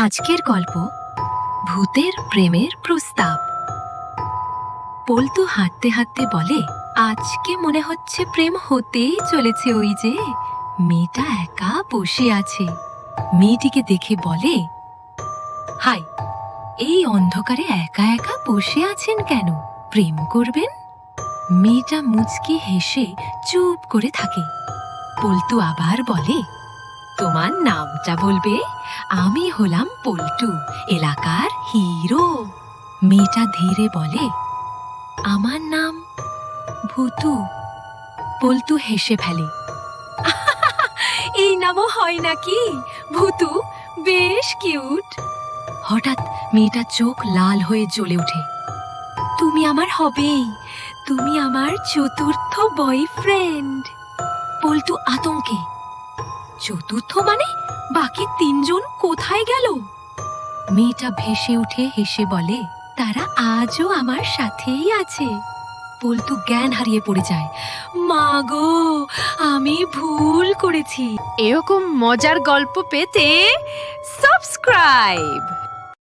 আজকের গল্প ভূতের প্রেমের প্রস্তাব। পল্টু হাঁটতে হাঁটতে বলে, আজকে মনে হচ্ছে প্রেম হতেই চলেছে ওই যে, মেয়েটা একা বসে আছে। মেয়েটিকে দেখে বলে, হাই, এই অন্ধকারে একা একা বসে আছেন কেন? প্রেম করবেন? মেয়েটা মুচকি হেসে চুপ করে থাকে। পল্টু আবার বলে, তোমার নামটা বলবে? আমি হলাম পল্টু, এলাকার হিরো। মেয়েটা ধীরে বলে, আমার নাম ভূতু। পল্টু হেসে ফেলে, এই নামও হয় নাকি? ভূতু, বেশ কিউট। হঠাৎ মেয়েটা চোখ লাল হয়ে জ্বলে ওঠে, তুমি আমার হবেই, তুমি আমার চতুর্থ বয়ফ্রেন্ড। পল্টু আতঙ্কে চতুর্থ মানে? বাকি তিনজন কোথায় গেল? মেয়েটা ভেসে উঠে হেসে বলে, তারা আজও আমার সাথেই আছে। পল্টু জ্ঞান হারিয়ে পড়ে যায়, মা গো, আমি ভুল করেছি। এরকম মজার গল্প পেতে সাবস্ক্রাইব!